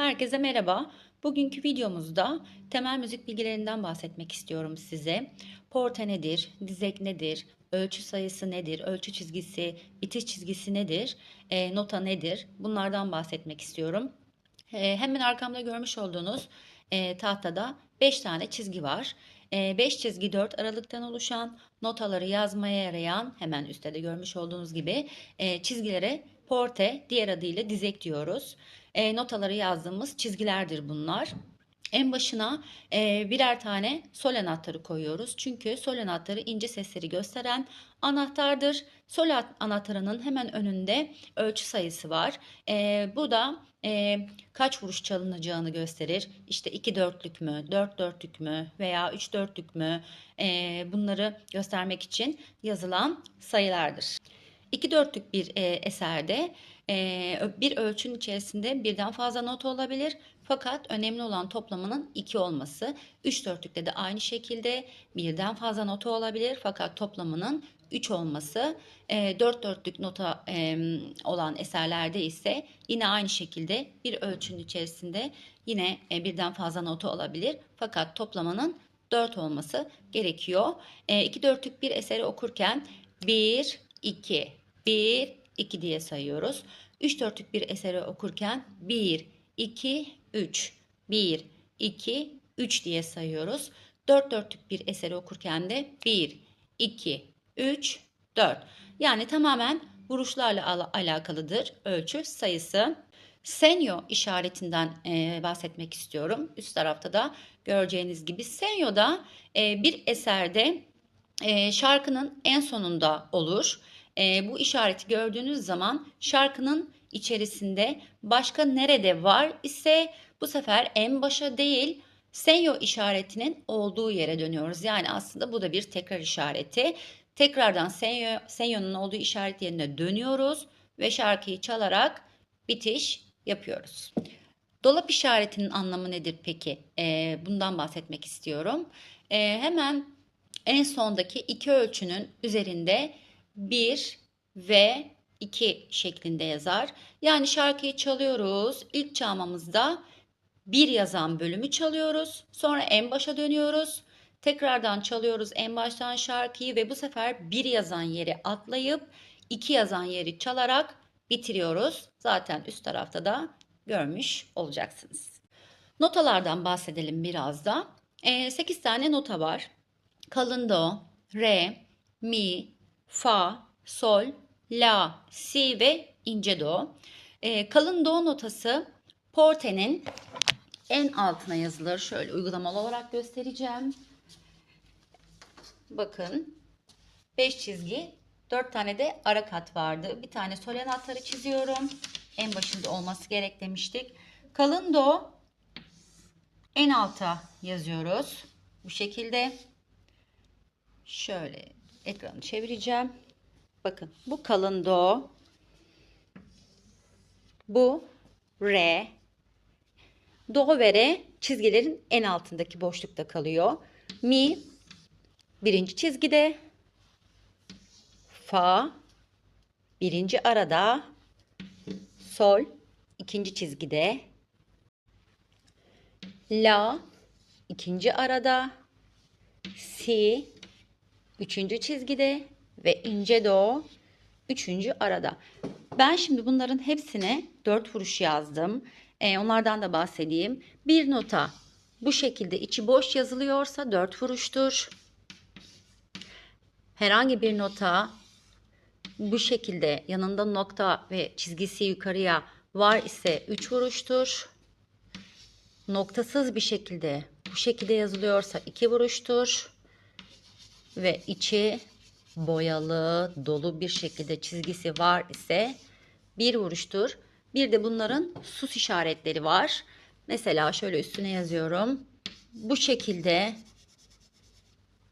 Herkese merhaba. Bugünkü videomuzda temel müzik bilgilerinden bahsetmek istiyorum size. Porte nedir, dizek nedir, ölçü sayısı nedir, ölçü çizgisi, bitiş çizgisi nedir, e, nota nedir bunlardan bahsetmek istiyorum. E, hemen arkamda görmüş olduğunuz e, tahtada 5 tane çizgi var. 5 çizgi 4 aralıktan oluşan notaları yazmaya yarayan hemen üstte de görmüş olduğunuz gibi e, çizgilere porte diğer adıyla dizek diyoruz. E, notaları yazdığımız çizgilerdir bunlar. En başına e, birer tane sol anahtarı koyuyoruz. Çünkü sol anahtarı ince sesleri gösteren anahtardır. Sol anahtarının hemen önünde ölçü sayısı var. E, bu da e, kaç vuruş çalınacağını gösterir. İşte 2 dörtlük mü, 4 dörtlük mü veya 3 dörtlük mü e, bunları göstermek için yazılan sayılardır. 2 dörtlük bir e, eserde bir ölçünün içerisinde birden fazla not olabilir. Fakat önemli olan toplamanın 2 olması. 3 dörtlükte de aynı şekilde birden fazla nota olabilir. Fakat toplamının 3 olması. E, 4 dörtlük nota e, olan eserlerde ise yine aynı şekilde bir ölçünün içerisinde yine e, birden fazla nota olabilir. Fakat toplamanın 4 olması gerekiyor. 2 e, dörtlük bir eseri okurken 1, 2, 1, 2 diye sayıyoruz. 3 dörtlük bir eseri okurken 1, 2, 3, 1, 2, 3 diye sayıyoruz. 4 dörtlük bir eseri okurken de 1, 2, 3, 4. Yani tamamen vuruşlarla al alakalıdır ölçü sayısı. Senyo işaretinden e, bahsetmek istiyorum. Üst tarafta da göreceğiniz gibi Senyo'da e, bir eserde e, şarkının en sonunda olur. E, bu işareti gördüğünüz zaman şarkının içerisinde başka nerede var ise bu sefer en başa değil Senyo işaretinin olduğu yere dönüyoruz. Yani aslında bu da bir tekrar işareti. Tekrardan Senyo, Senyo'nun olduğu işaret yerine dönüyoruz ve şarkıyı çalarak bitiş yapıyoruz. Dolap işaretinin anlamı nedir peki? Ee, bundan bahsetmek istiyorum. Ee, hemen en sondaki iki ölçünün üzerinde 1 ve 2 şeklinde yazar. Yani şarkıyı çalıyoruz. İlk çalmamızda bir yazan bölümü çalıyoruz. Sonra en başa dönüyoruz. Tekrardan çalıyoruz en baştan şarkıyı ve bu sefer bir yazan yeri atlayıp iki yazan yeri çalarak bitiriyoruz. Zaten üst tarafta da görmüş olacaksınız. Notalardan bahsedelim biraz da. E, 8 tane nota var. Kalın do, re, mi, fa, sol, la, si ve ince do. E, kalın do notası portenin en altına yazılır. Şöyle uygulamalı olarak göstereceğim. Bakın 5 çizgi 4 tane de ara kat vardı. Bir tane sol anahtarı çiziyorum. En başında olması gerek demiştik. Kalın do en alta yazıyoruz. Bu şekilde şöyle ekranı çevireceğim. Bakın bu kalın do. Bu re. Do ve re çizgilerin en altındaki boşlukta kalıyor. Mi birinci çizgide. Fa birinci arada. Sol ikinci çizgide. La ikinci arada. Si üçüncü çizgide ve ince do üçüncü arada. Ben şimdi bunların hepsine dört vuruş yazdım. Ee, onlardan da bahsedeyim. Bir nota bu şekilde içi boş yazılıyorsa dört vuruştur. Herhangi bir nota bu şekilde yanında nokta ve çizgisi yukarıya var ise 3 vuruştur. Noktasız bir şekilde bu şekilde yazılıyorsa 2 vuruştur. Ve içi boyalı, dolu bir şekilde çizgisi var ise bir vuruştur. Bir de bunların sus işaretleri var. Mesela şöyle üstüne yazıyorum. Bu şekilde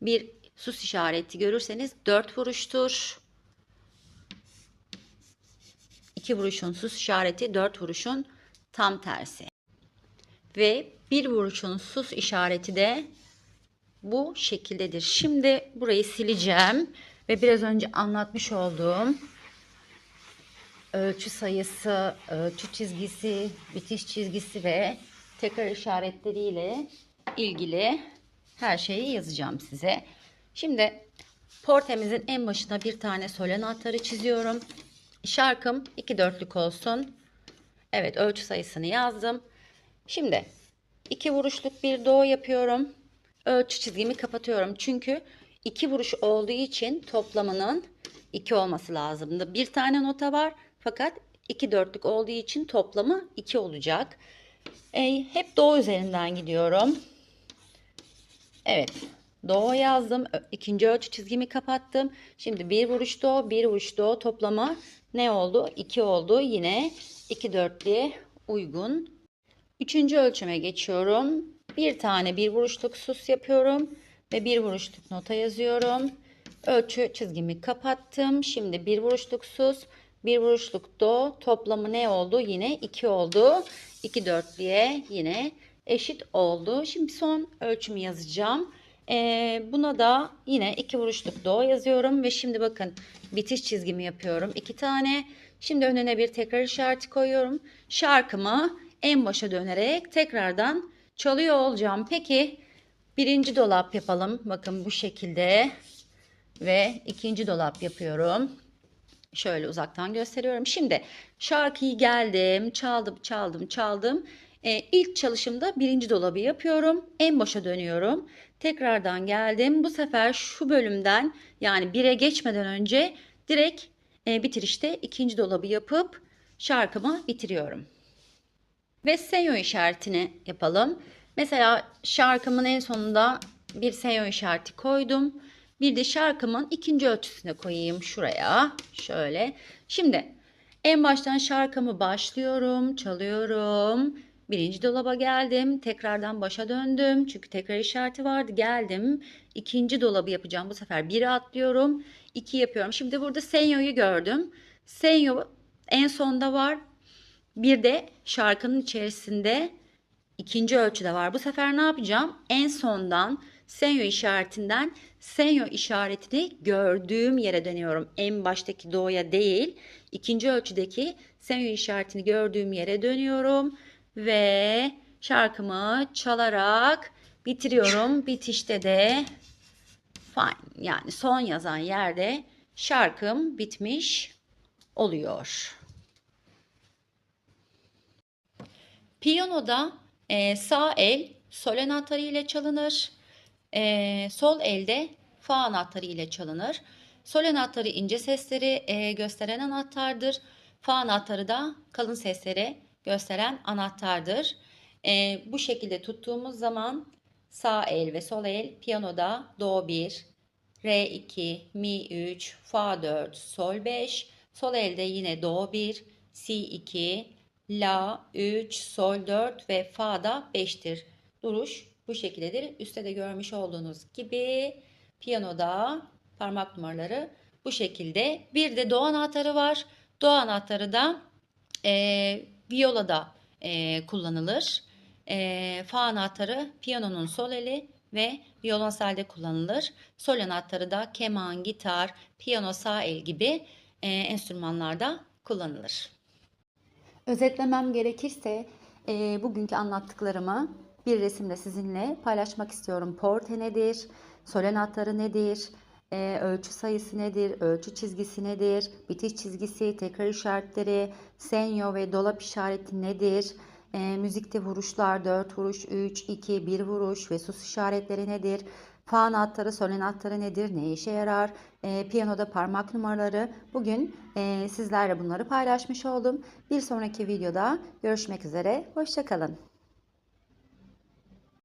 bir sus işareti görürseniz dört vuruştur. İki vuruşun sus işareti dört vuruşun tam tersi. Ve bir vuruşun sus işareti de bu şekildedir. Şimdi burayı sileceğim ve biraz önce anlatmış olduğum ölçü sayısı, ölçü çizgisi, bitiş çizgisi ve tekrar işaretleriyle ilgili her şeyi yazacağım size. Şimdi portemizin en başına bir tane sol anahtarı çiziyorum. Şarkım iki dörtlük olsun. Evet ölçü sayısını yazdım. Şimdi iki vuruşluk bir do yapıyorum. Ölçü çizgimi kapatıyorum. Çünkü iki vuruş olduğu için toplamının iki olması lazımdı. Bir tane nota var fakat iki dörtlük olduğu için toplamı iki olacak. E, hep do üzerinden gidiyorum. Evet. Do yazdım. İkinci ölçü çizgimi kapattım. Şimdi bir vuruş do, bir vuruş do toplamı ne oldu? 2 oldu. Yine 2 dörtlüğe uygun. Üçüncü ölçüme geçiyorum. Bir tane bir vuruşluk sus yapıyorum ve bir vuruşluk nota yazıyorum. Ölçü çizgimi kapattım. Şimdi bir vuruşluk sus, bir vuruşluk do toplamı ne oldu? Yine 2 oldu. 2 dörtlüğe yine eşit oldu. Şimdi son ölçümü yazacağım. Ee, buna da yine iki vuruşluk do yazıyorum ve şimdi bakın bitiş çizgimi yapıyorum. iki tane. Şimdi önüne bir tekrar işareti koyuyorum. Şarkımı en başa dönerek tekrardan çalıyor olacağım. Peki birinci dolap yapalım. Bakın bu şekilde ve ikinci dolap yapıyorum. Şöyle uzaktan gösteriyorum. Şimdi şarkıyı geldim, çaldım, çaldım, çaldım. Ee, ilk çalışımda birinci dolabı yapıyorum. En başa dönüyorum. Tekrardan geldim. Bu sefer şu bölümden yani bire geçmeden önce direkt e, bitirişte ikinci dolabı yapıp şarkımı bitiriyorum. Ve senyo işaretini yapalım. Mesela şarkımın en sonunda bir senyo işareti koydum. Bir de şarkımın ikinci ölçüsüne koyayım şuraya. Şöyle. Şimdi en baştan şarkımı başlıyorum, çalıyorum. Birinci dolaba geldim. Tekrardan başa döndüm. Çünkü tekrar işareti vardı. Geldim. İkinci dolabı yapacağım. Bu sefer biri atlıyorum. iki yapıyorum. Şimdi burada senyoyu gördüm. Senyo en sonda var. Bir de şarkının içerisinde ikinci ölçüde var. Bu sefer ne yapacağım? En sondan senyo işaretinden senyo işaretini gördüğüm yere dönüyorum. En baştaki do'ya değil, ikinci ölçüdeki senyo işaretini gördüğüm yere dönüyorum ve şarkımı çalarak bitiriyorum. Bitişte de fine yani son yazan yerde şarkım bitmiş oluyor. Piyanoda e, sağ el sol anahtarı ile çalınır. E, sol elde fa anahtarı ile çalınır. Sol anahtarı ince sesleri e, gösteren anahtardır. Fa anahtarı da kalın sesleri gösteren anahtardır. E, bu şekilde tuttuğumuz zaman sağ el ve sol el piyanoda do 1, re 2, mi 3, fa 4, sol 5, sol elde yine do 1, si 2, la 3, sol 4 ve fa da 5'tir. Duruş bu şekildedir. Üstte de görmüş olduğunuz gibi piyanoda parmak numaraları bu şekilde. Bir de do anahtarı var. Do anahtarı da e, violada e, kullanılır. E, fa anahtarı piyanonun sol eli ve violonselde kullanılır. Sol anahtarı da keman, gitar, piyano sağ el gibi e, enstrümanlarda kullanılır. Özetlemem gerekirse e, bugünkü anlattıklarımı bir resimde sizinle paylaşmak istiyorum. Porte nedir? Sol anahtarı nedir? E, ölçü sayısı nedir? Ölçü çizgisi nedir? Bitiş çizgisi, tekrar işaretleri, senyo ve dolap işareti nedir? E, müzikte vuruşlar 4 vuruş, 3, 2, 1 vuruş ve sus işaretleri nedir? Fa anahtarı, sol anahtarı nedir? Ne işe yarar? E, piyanoda parmak numaraları. Bugün e, sizlerle bunları paylaşmış oldum. Bir sonraki videoda görüşmek üzere. Hoşçakalın.